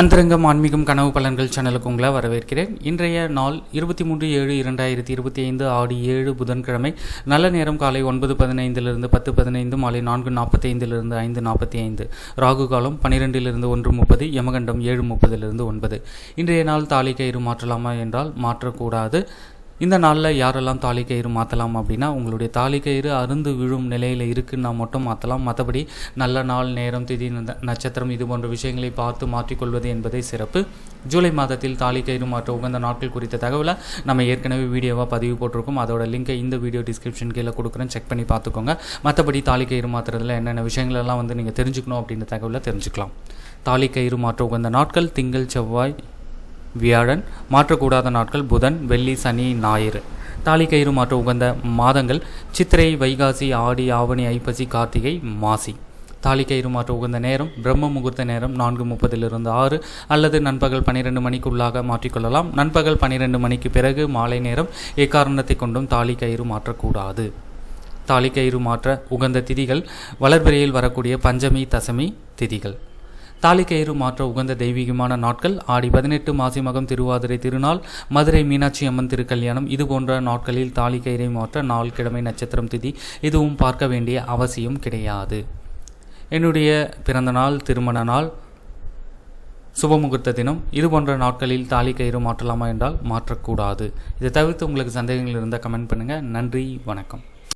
அந்தரங்கம் ஆன்மீகம் கனவு பலன்கள் சேனலுக்கு உங்களை வரவேற்கிறேன். இன்றைய நாள் இருபத்தி மூன்று ஏழு இரண்டாயிரத்தி இருபத்தி ஐந்து ஆடி ஏழு புதன்கிழமை. நல்ல நேரம் காலை ஒன்பது பதினைந்திலிருந்து பத்து பதினைந்து மாலை நான்கு நாற்பத்தைந்திலிருந்து ஐந்து நாற்பத்தி ஐந்து ராகு காலம் பன்னிரெண்டிலிருந்து ஒன்று முப்பது யமகண்டம் ஏழு முப்பதிலிருந்து ஒன்பது. இன்றைய நாள் தாலி கயிறு மாற்றலாமா என்றால் மாற்றக்கூடாது. இந்த நாளில் யாரெல்லாம் தாலி கயிறு மாற்றலாம் அப்படின்னா உங்களுடைய தாலி கயிறு அருந்து விழும் நிலையில் இருக்குன்னா மட்டும் மாற்றலாம் மற்றபடி நல்ல நாள் நேரம் திதி நட்சத்திரம் இது போன்ற விஷயங்களை பார்த்து மாற்றிக்கொள்வது என்பதே சிறப்பு. ஜூலை மாதத்தில் தாலி கயிறு மாற்ற உகந்த நாட்கள் குறித்த தகவலை நம்ம ஏற்கனவே வீடியோவாக பதிவு போட்டிருக்கோம். அதோட லிங்கை இந்த வீடியோ டிஸ்கிரிப்ஷன் கீழே கொடுக்குறேன். செக் பண்ணி பார்த்துக்கோங்க. மற்றபடி தாலி கயிறு மாற்றுறதுல என்னென்ன விஷயங்கள் எல்லாம் வந்து நீங்கள் தெரிஞ்சுக்கணும் அப்படின்ற தகவலை தெரிஞ்சுக்கலாம். தாலி கயிறு மாற்ற உகந்த நாட்கள் திங்கள் செவ்வாய் வியாழன் மாற்றக்கூடாத நாட்கள் புதன் வெள்ளி சனி ஞாயிறு. தாலி கயிறு மாற்ற உகந்த மாதங்கள் சித்திரை வைகாசி ஆடி ஆவணி ஐப்பசி கார்த்திகை மாசி. தாலி கயிறு மாற்ற உகந்த நேரம் பிரம்ம முகூர்த்த நேரம் நான்கு முப்பதிலிருந்து ஆறு அல்லது நண்பகல் பன்னிரெண்டு மணிக்குள்ளாக மாற்றிக்கொள்ளலாம். நண்பகல் பன்னிரெண்டு மணிக்கு பிறகு மாலை நேரம் எக்காரணத்தை கொண்டும் தாலி கயிறு மாற்றக்கூடாது. தாலி கயிறு மாற்ற உகந்த திதிகள் வளர்பிறையில் வரக்கூடிய பஞ்சமி தசமி திதிகள். தாலிக்கயிறு மாற்ற உகந்த தெய்வீகமான நாட்கள். ஆடி பதினெட்டு மாசி மகம் திருவாதிரை திருநாள் மதுரை மீனாட்சி அம்மன் திருக்கல்யாணம். இது போன்ற நாட்களில் தாலிக்கயிறை மாற்ற நாள் கிழமை நட்சத்திரம் திதி. இதுவும் பார்க்க வேண்டிய அவசியம் கிடையாது. என்னுடைய பிறந்த நாள் திருமண நாள் சுபமுகூர்த்த தினம். இது போன்ற நாட்களில் தாலி கயிறு மாற்றலாமா என்றால் மாற்றக்கூடாது. இதை தவிர்த்து உங்களுக்கு சந்தேகங்கள் இருந்தால் கமெண்ட் பண்ணுங்கள் நன்றி வணக்கம்.